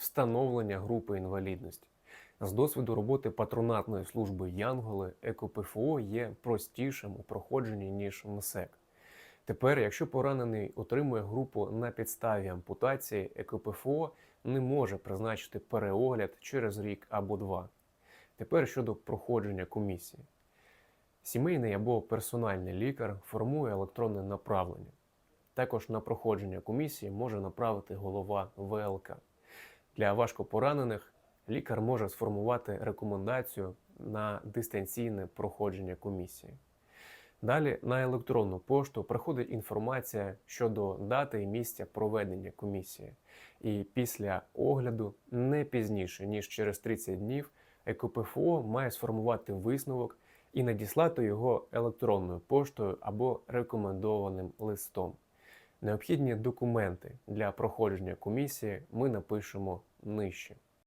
встановлення групи інвалідності. З досвіду роботи патронатної служби Янголи ЕКОПФО є простішим у проходженні, ніж МСЕК. Тепер, якщо поранений отримує групу на підставі ампутації, ЕКПФО не може призначити переогляд через рік або два. Тепер щодо проходження комісії. Сімейний або персональний лікар формує електронне направлення. Також на проходження комісії може направити голова ВЛК. Для важкопоранених лікар може сформувати рекомендацію на дистанційне проходження комісії. Далі на електронну пошту приходить інформація щодо дати і місця проведення комісії. І після огляду не пізніше, ніж через 30 днів, ЕКПФО має сформувати висновок і надіслати його електронною поштою або рекомендованим листом. Необхідні документи для проходження комісії ми напишемо нижче.